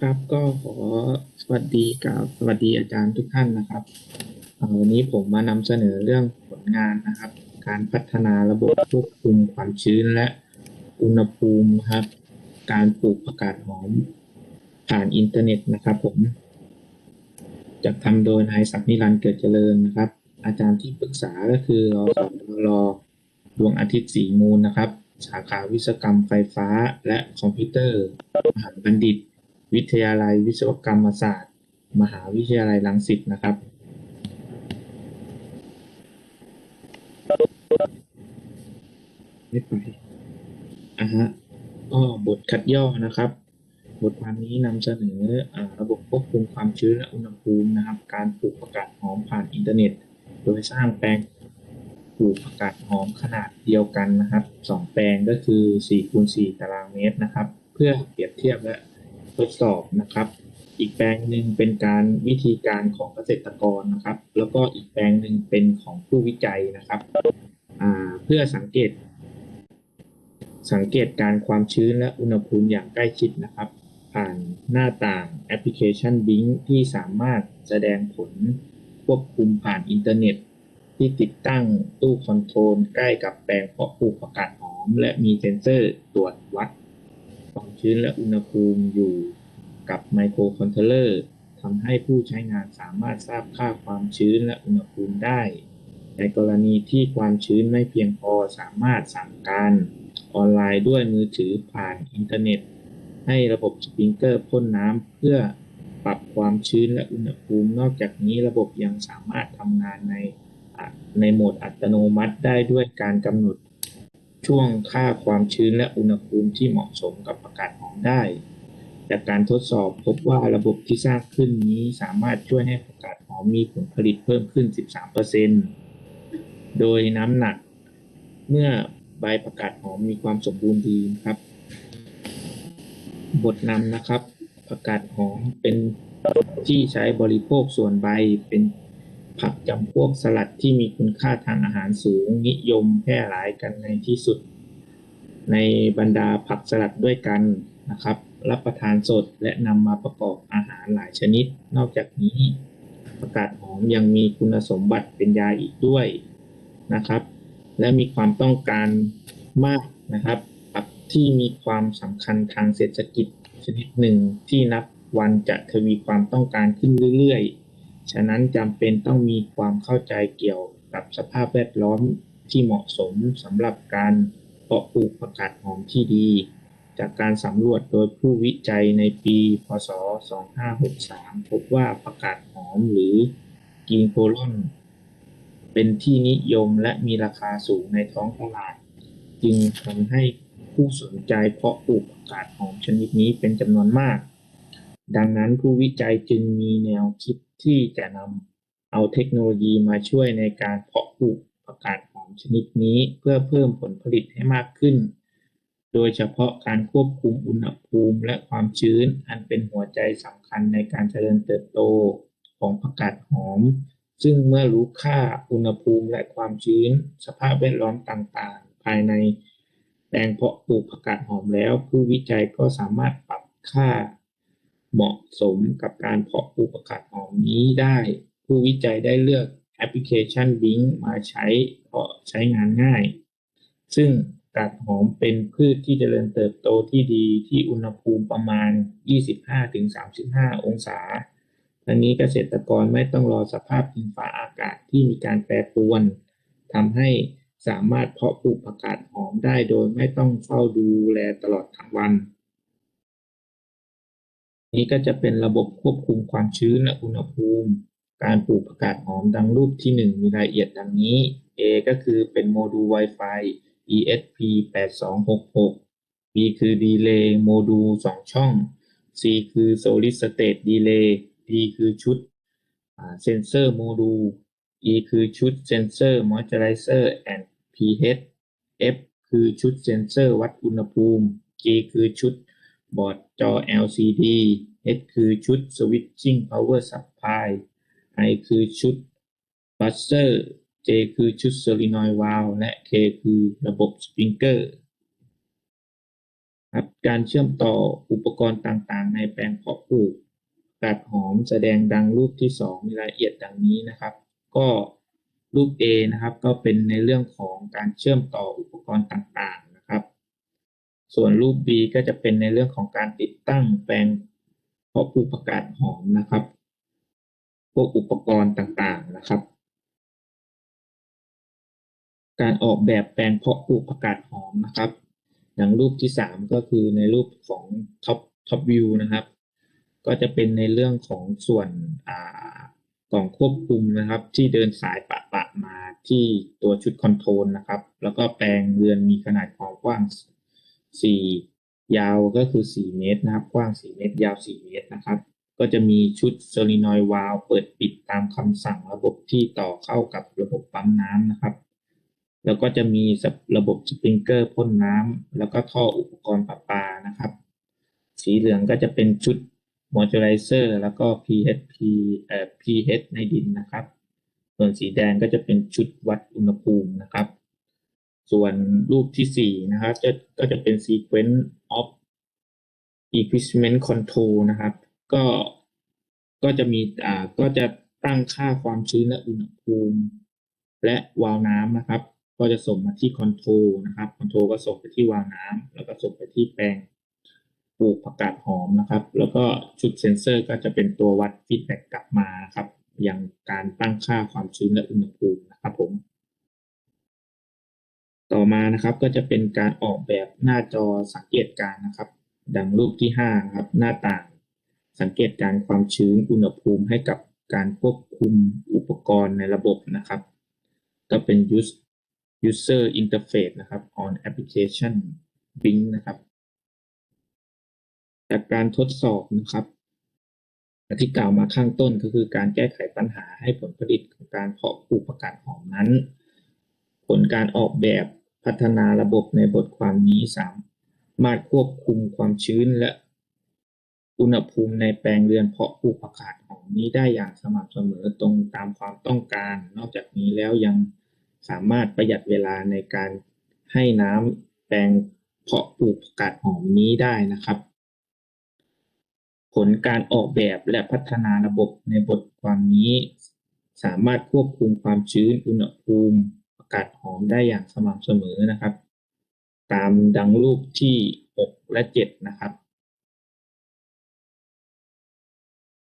ครับก็ขอสวัสดีกับสวัสดีอาจารย์ทุกท่านนะครับวันนี้ผมมานำเสนอเรื่องผลงานนะครับ การพัฒนาระบบควบคุมความชื้นและอุณหภูมิครับ การปลูกผักกาดหอมผ่านอินเทอร์เน็ตนะครับ ผมจัดทำโดยนายศักดิ์นิรันต์เกิดเจริญนะครับ อาจารย์ที่ปรึกษาก็คือรอสรดวงอาทิตย์สีมูลนะครับ สาขาวิศวกรรมไฟฟ้าและคอมพิวเตอร์ มหาบัณฑิต วิทยาลัยวิศวกรรมศาสตร์ มหาวิทยาลัยรังสิตนะครับ ไม่ไปอะฮะก็บทคัดย่อนะครับ บทความนี้นำเสนออระบบควบคุมความชื้นและอุณหภูมินะครับ การปลูกผักกาดหอมผ่านอินเทอร์เน็ต โดยสร้างแปลงปลูกผักกาดหอมขนาดเดียวกันนะครับสองแปลงก็คือ4คูณ4ตารางเมตรนะครับ เพื่อเปรียบเทียบและ ทดสอบนะครับ อีกแปลงหนึ่งเป็นการวิธีการของเกษตรกรนะครับ แล้วก็อีกแปลงหนึ่งเป็นของผู้วิจัยนะครับเพื่อสังเกต สังเกตการความชื้นและอุณหภูมิอย่างใกล้ชิดนะครับ ผ่านหน้าต่างแอปพลิเคชัน Bing ที่สามารถแสดงผลควบคุมผ่านอินเทอร์เน็ตที่ติดตั้งตู้คอนโทรลใกล้กับแปลงเพาะปลูกผักกาดหอม และมีเซ็นเซอร์ตรวจ ชื้นและอุณหภูมิอยู่กับไมโครคอนโทรลเลอร์ทำให้ผู้ใช้งานสามารถทราบค่าความชื้นและอุณหภูมิได้ ในกรณีที่ความชื้นไม่เพียงพอสามารถสั่งการออนไลน์ด้วยมือถือผ่านอินเทอร์เน็ต ให้ระบบสปริงเกอร์พ่นน้ำเพื่อปรับความชื้นและอุณหภูมิ นอกจากนี้ระบบยังสามารถทำงานในในโหมดอัตโนมัติได้ด้วยการกำหนด ช่วงค่าความชื้นและอุณหภูมิที่เหมาะสมกับประกาศหอมได้ จากการทดสอบพบว่าระบบที่สร้างขึ้นนี้สามารถช่วยให้ประกาศหอมมีผลผลิตเพิ่มขึ้น 13%โดยน้ำหนักเมื่อใบประกาศหอมมีความสมบูรณ์ดีครับ บทนำนะครับผักกาดหอมเป็นที่ใช้บริโภคส่วนใบเป็น ผักจำพวกสลัดที่มีคุณค่าทางอาหารสูง นิยมแพร่หลายกันในที่สุด ในบรรดาผักสลัดด้วยกันนะครับ รับประทานสดและนำมาประกอบอาหารหลายชนิด นอกจากนี้ผักกาดหอมยังมีคุณสมบัติเป็นยาอีกด้วยนะครับ และมีความต้องการมากนะครับผักที่มีความสำคัญทางเศรษฐกิจชนิดหนึ่งที่นับวันจะทวีความต้องการขึ้นเรื่อยๆ ฉะนั้นจำเป็นต้องมีความเข้าใจเกี่ยวกับสภาพแวดล้อมที่เหมาะสมสำหรับการเพาะปลูกผักกาดหอมที่ดี จากการสำรวจโดยผู้วิจัยในปี พศ 2563 พบว่าผักกาดหอมหรือกินโคลอนเป็นที่นิยมและมีราคาสูงในท้องตลาด จึงทำให้ผู้สนใจเพาะปลูกผักกาดหอมชนิดนี้เป็นจำนวนมาก ดังนั้นผู้วิจัยจึงมีแนวคิดที่จะนำเอาเทคโนโลยีมาช่วยในการเพาะปลูกผักกาดหอมชนิดนี้เพื่อเพิ่มผลผลิตให้มากขึ้น โดยเฉพาะการควบคุมอุณหภูมิและความชื้นอันเป็นหัวใจสำคัญในการเจริญเติบโตของผักกาดหอม ซึ่งเมื่อรู้ค่าอุณหภูมิและความชื้น สภาพแวดล้อมต่างๆ ภายในแปลงเพาะปลูกผักกาดหอมแล้ว ผู้วิจัยก็สามารถปรับค่า เหมาะสมกับการเพาะปลูกผักกาดหอมนี้ได้ ผู้วิจัยได้เลือกแอปพลิเคชัน Bing มาใช้เพราะใช้งานง่าย ซึ่งผักาดหอมเป็นพืชที่เจริญเติบโตที่ดีที่อุณหภูมิประมาณ 25-35 องศาทั้งนี้เกษตรกรไม่ต้องรอสภาพดินฟ้าอากาศที่มีการแปรปรวนทำให้สามารถเพาะปลูกผักกาดหอมได้โดยไม่ต้องเฝ้าดูแลตลอดทั้งวัน นี้ก็จะเป็นระบบควบคุมความชื้นและอุณหภูมิ การปลูกผักกาดหอมดังรูปที่ 1 มีรายละเอียดดังนี้ A ก็คือเป็นโมดูล Wi-Fi ESP 8266 B คือ Delay โมดูล 2 ช่อง C คือ Solid State Delay D คือชุดเซนเซอร์โมดูล E คือชุดเซนเซอร์ Moisturizer and pH F คือชุดเซนเซอร์วัดอุณหภูมิ G คือชุด บอร์ดจอ LCD H คือชุด Switching Power Supply I คือชุด Buzzer J คือชุด Solenoid Valve และ K คือระบบ Sprinkler ครับการเชื่อมต่ออุปกรณ์ต่างๆ ในแปลงเพาะปลูกกาดหอมแสดงดังรูปที่สองมีรายละเอียดดังนี้นะครับ ก็รูป A นะครับ ก็เป็นในเรื่องของการเชื่อมต่ออุปกรณ์ต่างๆ ส่วนรูป B ก็จะเป็นในเรื่องของการติดตั้งแปลงเพาะปลูกผักกาดหอมนะครับ พวกอุปกรณ์ต่างๆนะครับ การออกแบบแปลงเพาะปลูกผักกาดหอมนะครับ อย่างรูปที่สามก็คือในรูปของท็อปท็อปวิวนะครับ ก็จะเป็นในเรื่องของส่วนกล่องควบคุมนะครับ ที่เดินสายปะปะมาที่ตัวชุดคอนโทรลนะครับ แล้วก็แปลงเรือนมีขนาดความกว้าง 4ยาวก็คือ4เมตรนะครับ กว้าง4เมตร ยาว4เมตรนะครับ ก็จะมีชุดโซลินอยด์วาล์วเปิดปิดตามคำสั่งระบบที่ต่อเข้ากับระบบปั๊มน้ำนะครับ แล้วก็จะมีระบบสปริงเกอร์พ่นน้ำแล้วก็ท่ออุปกรณ์ประปานะครับ สีเหลืองก็จะเป็นชุดมอยเจอไรเซอร์แล้วก็ pH เอ่อ pH ในดินนะครับ ส่วนสีแดงก็จะเป็นชุดวัดอุณหภูมินะครับ ส่วนรูปที่สี่นะครับจะก็จะเป็น sequence of equipment control นะครับ ก็ก็จะมีอ่าก็จะตั้งค่าความชื้นและอุณหภูมิ และวาล์วน้ำนะครับ ก็จะส่งมาที่คอนโทรลนะครับคอนโทรลก็ส่งไปที่วาล์วน้ำแล้วก็ส่งไปที่แปลงปลูกผักกาดหอมนะครับ แล้วก็ชุดเซนเซอร์ก็จะเป็นตัววัดฟีดแบ็กกลับมาครับอย่างการตั้งค่าความชื้นและอุณหภูมินะครับผม ต่อมานะครับก็จะเป็นการออกแบบหน้าจอสังเกตการนะครับ ดังรูปที่5ครับหน้าต่าง สังเกตการความชื้นอุณหภูมิให้กับการควบคุมอุปกรณ์ในระบบนะครับ ก็เป็น use user interface นะครับ on application Bing นะครับ จากการทดสอบนะครับที่กล่าวมาข้างต้นก็คือการแก้ไขปัญหาให้ผลผลิตของการเพาะปลูกผักกาดหอมนั้น ผลการออกแบบ พัฒนาระบบในบทความนี้สามารถควบคุมความชื้นและอุณหภูมิในแปลงเรือนเพาะปลูกผักกาดหอมนี้ได้อย่างสม่ำเสมอตรงตามความต้องการ นอกจากนี้แล้วยังสามารถประหยัดเวลาในการให้น้ำแปลงเพาะปลูกผักกาดหอมนี้ได้นะครับ ผลการออกแบบและพัฒนาระบบในบทความนี้ สามารถควบคุมความชื้นอุณหภูมิ อากาศหอมได้อย่างสม่ำเสมอนะครับ ตามดังรูปที่ 6 และ 7 นะครับ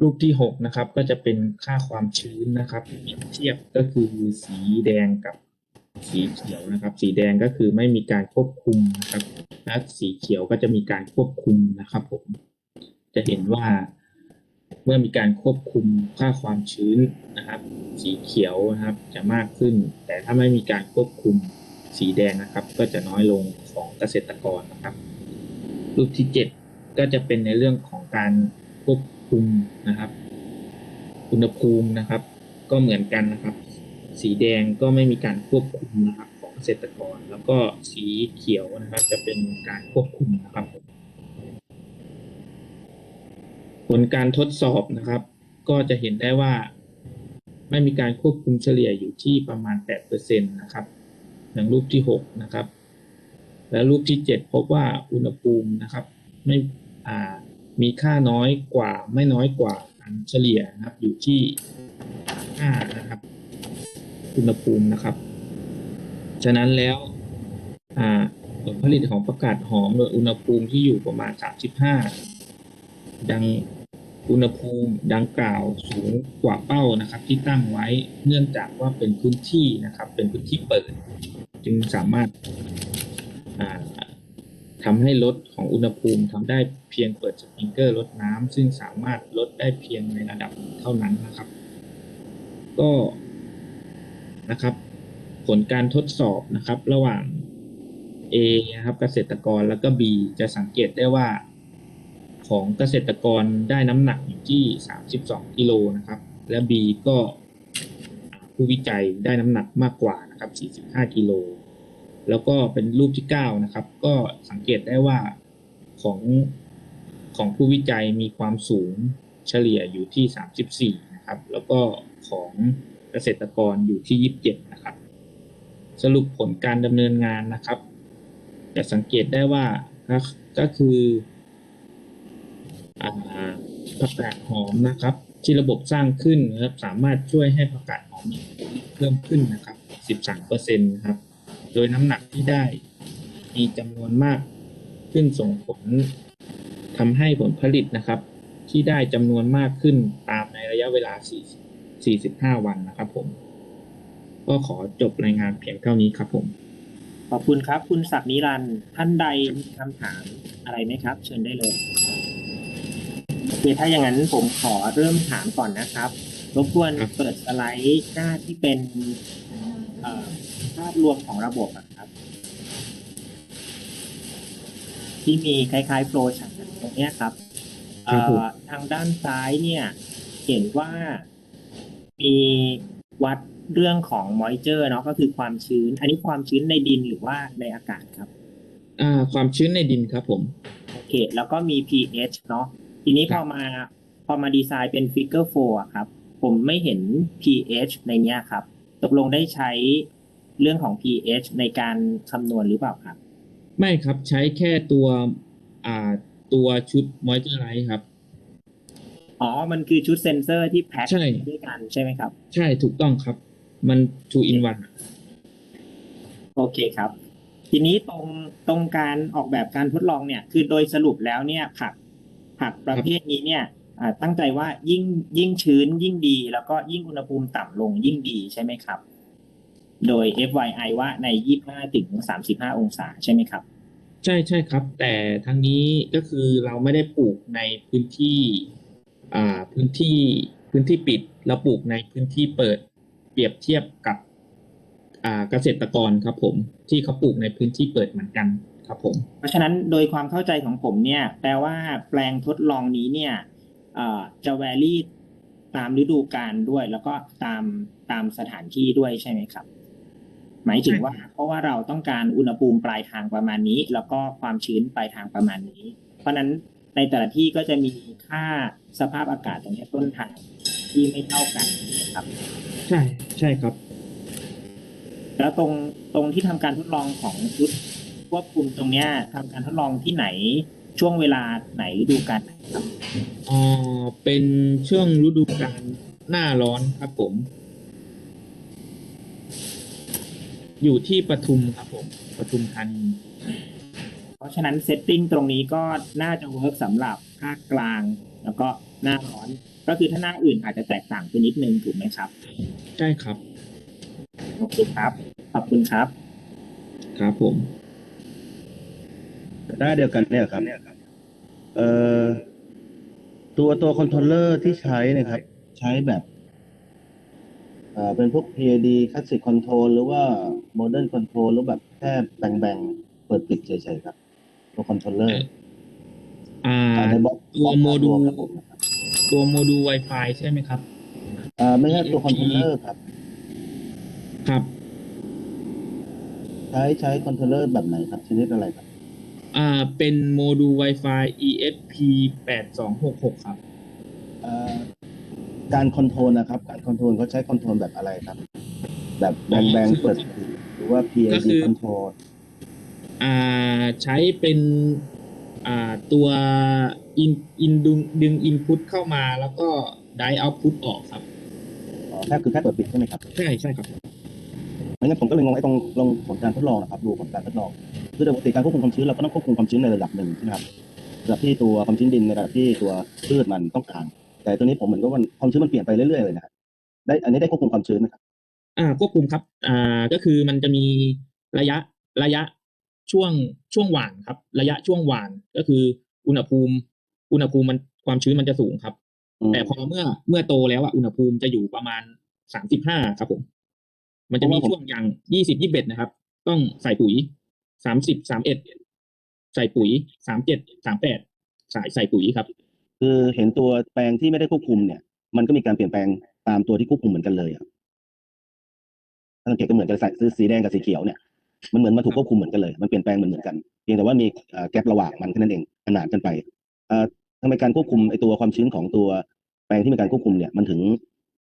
รูปที่ 6 นะครับ ก็จะเป็นค่าความชื้นนะครับเทียบก็คือสีแดงกับสีเขียวนะครับ สีแดงก็คือไม่มีการควบคุมนะครับ และสีเขียวก็จะมีการควบคุมนะครับผมจะเห็นว่า เมื่อมีการควบคุมค่าความชื้นนะครับ สีเขียวนะครับจะมากขึ้น แต่ถ้าไม่มีการควบคุมสีแดงนะครับ ก็จะน้อยลงของเกษตรกรนะครับ รูปที่ 7 ก็จะเป็นในเรื่องของการควบคุมนะครับ อุณหภูมินะครับ ก็เหมือนกันนะครับ สีแดงก็ไม่มีการควบคุมนะครับของเกษตรกร แล้วก็สีเขียวนะครับ จะเป็นการควบคุมนะครับ ผลการทดสอบนะครับ ก็จะเห็นได้ว่า ไม่มีการควบคุมเฉลี่ยอยู่ที่ประมาณ 8%นะครับอย่างรูปที่ 6 นะครับ และรูปที่ 7 พบว่าอุณหภูมินะครับ ไม่อ่ามีค่าน้อยกว่าไม่น้อยกว่าอันเฉลี่ยนะครับอยู่ที่ 5 นะครับ อุณหภูมินะครับ ฉะนั้นแล้วอ่าผลผลิตของประกาศหอมโดยอุณหภูมิที่อยู่ประมาณ 35 ดัง อุณหภูมิดังกล่าวสูงกว่าเป้านะครับ ที่ตั้งไว้เนื่องจากว่าเป็นพื้นที่นะครับ เป็นพื้นที่เปิด จึงสามารถาทำให้ลดของอุณหภูมิทำได้เพียงเปิดสปริงเกอร์ลดน้ำซึ่งสามารถลดได้เพียงในระดับเท่านั้นนะครับ ก็นะครับ ผลการทดสอบนะครับ ระหว่าง A นะครับเกษตรกรแล้วก็ B จะสังเกตได้ว่า ของเกษตรกรได้น้ำหนักอยู่ที่ 32กิโลนะครับ และ B ก็ผู้วิจัยได้น้ำหนักมากกว่านะครับ 45กิโลแล้วก็เป็นรูปที่ 9 นะครับ ก็สังเกตได้ว่าของของผู้วิจัยมีความสูงเฉลี่ยอยู่ที่ 34 นะครับ แล้วก็ของเกษตรกรอยู่ที่ 27 นะครับ สรุปผลการดำเนินงานนะครับ จะสังเกตได้ว่าก็คือ ผักกาดหอมนะครับ ที่ระบบสร้างขึ้นนะครับสามารถช่วยให้ผักกาดหอมเพิ่มขึ้นนะครับ 13เปอร์เซ็นต์ครับ โดยน้ำหนักที่ได้มีจำนวนมากขึ้นส่งผลทำให้ผลผลิตนะครับ ที่ได้จำนวนมากขึ้นตามในระยะเวลา4 45 วันนะครับผม ก็ขอจบรายงานเพียงเท่านี้ครับผม ขอบคุณครับ คุณศักดิ์นิรันดร์ท่านใดมีคำถามอะไรไหมครับ เชิญได้เลย โอเคถ้าอย่างนั้นผมขอเริ่มถามก่อนนะครับ รบกวนครับเปิดสไลด์หน้าที่เป็นเอ่อภาพรวมของระบบอะครับ ที่มีคล้ายๆโฟล์ชาร์ตตรงเนี้ยครับเอ่อทางด้านซ้ายเนี่ยเห็นว่ามีวัดเรื่องของ moisture เนาะก็คือความชื้น อันนี้ความชื้นในดินหรือว่าในอากาศครับ อ่า ความชื้นในดินครับผม โอเค แล้วก็มี pH เนาะ ทีนี้คพรัอบมาพอมาดีไซน์เป็น figure 4อะครับ ผมไม่เห็น pH ในเนี้ยครับ ตกลงได้ใช้เรื่องของ pH ในการคำนวณหรือเปล่าครับ ไม่ครับใช้แค่ตัวอ่าตัวชุด moisturize ครับ อ๋อ มันคือชุดเซนเซอร์ที่แพ็คใช่ด้วยกันใช่ไหมครับ ใช่ถูกต้องครับ มัน two in one อะโอเคครับ ทีนี้ตรงตรงการออกแบบการทดลองเนี่ย คือโดยสรุปแล้วเนี่ยผัก ผักประเภทนี้เนี่ยตั้งใจว่ายิ่งยิ่งชื้นยิ่งดี แล้วก็ยิ่งอุณหภูมิต่ำลงยิ่งดีใช่ไหมครับ โดย FYI ว่าใน 25ถึง35 องศาใช่ไหมครับ ใช่ใช่ครับ แต่ทั้งนี้ก็คือเราไม่ได้ปลูกในพื้นที่อ่าพื้นที่พื้นที่ปิดเราปลูกในพื้นที่เปิดเปรียบเทียบกับอ่าเกษตรกรครับผมที่เขาปลูกในพื้นที่เปิดเหมือนกัน ครับผม เพราะฉะนั้นโดยความเข้าใจของผมเนี่ย แปลว่าแปลงทดลองนี้เนี่ยเอ่อจะแวรี่ตามฤดูกาลด้วย แล้วก็ตามตามสถานที่ด้วยใช่ไหมครับ หมายถึงว่า เพราะว่าเราต้องการอุณหภูมิปลายทางประมาณนี้ แล้วก็ความชื้นปลายทางประมาณนี้ เพราะฉะนั้นในแต่ละที่ก็จะมีค่าสภาพอากาศตรงนี้ต้นทางที่ไม่เท่ากันนะครับ ใช่ใช่ครับ แล้วตรงตรงที่ทำการทดลองของชุด ควบคุมตรงเนี้ยทำการทดลองที่ไหนช่วงเวลาไหนฤดูกาลไหนครับอ่าเป็นช่วงฤดูกาลหน้าร้อนครับผม อยู่ที่ปทุมครับผมปทุมธานีเพราะฉะนั้นเซตติ้งตรงนี้ก็น่าจะเวิร์กสำหรับภาคกลาง แล้วก็หน้าร้อน ก็คือถ้าหน้าอื่นอาจจะแตกต่างไปนิดนึงถูกไหมครับ ใช่ครับ โอเคครับ ขอบคุณครับ ครับผม หน้าเดียวกันเนี่ยครับ เอ่อตัวตัวคอนโทรลเลอร์ที่ใช้เนะครับ ใช้แบบเอ่อเป็นพวก PID Classic Control หรือว่า Modern Control หรือแบบแค่แบ่งๆ เปิดปิดเฉยๆครับ ตัวคอนโทรลเลอร์อ่าในบล็อกตัวโมดูลครับผมนะครับตัวโมดูล Wi-Fi ใช่ไหมครับอ่าไม่ใช่ตัวคอนโทรลเลอร์ครับ ครับ ใช้ใช้คอนโทรลเลอร์แบบไหนครับ ชนิดอะไรครับ อ่าเป็นโมดูล Wi-Fi ESP 8266 ครับ เอ่อการคอนโทรลนะครับ การคอนโทรลเขาใช้คอนโทรลแบบอะไรครับ แบบแบ่งๆเปิดปิดหรือว่า ก็ PID คือ Control อ่าใช้เป็นอ่าตัวอินอินดึงดึงอินพุตเข้ามาแล้วก็ไดเอาพุตออกครับ อ๋อแค่คือแค่เปิดปิดใช่ไหมครับใช่ใช่ครับ ไม่งั้นผมก็เลยงงไอ้ตรงลงผลการทดลองนะครับ ดูผลการทดลอง คือโดยปกติการควบคุมความชื้นเราก็ต้องควบคุมความชื้นในระดับหนึ่งใช่ไหมครับระดับที่ตัวความชื้นดินในระดับที่ตัวพืชมันต้องการ แต่ตัวนี้ผมเหมือนกับว่าความชื้นมันเปลี่ยนไปเรื่อยๆเลยนะครับได้อันนี้ได้ควบคุมความชื้นไหมครับอ่าควบคุมครับอ่าก็คือมันจะมีระยะระยะช่วงช่วงหว่านครับ ระยะช่วงหว่านก็คืออุณหภูมิ อุณหภูมิมันความชื้นมันจะสูงครับมแต่พอเมื่อเมื่อโตแล้วอะอุณหภูมิจะอยู่ประมาณสามสิบห้าครับผม มันจะมีช่วงอย่างยี่สิบยี่สิบเอ็ดนะครับ ต้องใส่ปุ๋ย สามสิบสามเอ็ดใส่ปุ๋ยสามเจ็ดสามแปดใส่ใส่ปุ๋ยครับ คือเห็นตัวแปลงที่ไม่ได้ควบคุมเนี่ย มันก็มีการเปลี่ยนแปลงตามตัวที่ควบคุมเหมือนกันเลยอะถ้าสังเกตก็เหมือนกันใส่สีแดงกับสีเขียวเนี่ยมันเหมือนมาถูกควบคุมเหมือนกันเลย มันเปลี่ยนแปลงเหมือนเหมือนกัน เพียงแต่ว่ามีแกลบระหว่างมันแค่นั้นเองขนาดกันไปเอ่อทำไมการควบคุมไอตัวความชื้นของตัวแปลงที่มีการควบคุมเนี่ย มันถึง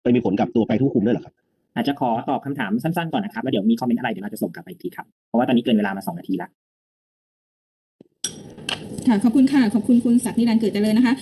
ไปมีผลกับตัวแปลงที่ควบคุมด้วยหรอครับ อาจจะขอตอบคำถามสั้นๆก่อนนะครับแล้วเดี๋ยวมีคอมเมนต์อะไรเดี๋ยวเราจะส่งกลับไปอีกทีครับ เพราะว่าตอนนี้เกินเวลามาสองนาทีละค่ะขอบคุณค่ะ ขอบคุณคุณศักดิ์นิรันดร์เกิดเจริญนะคะ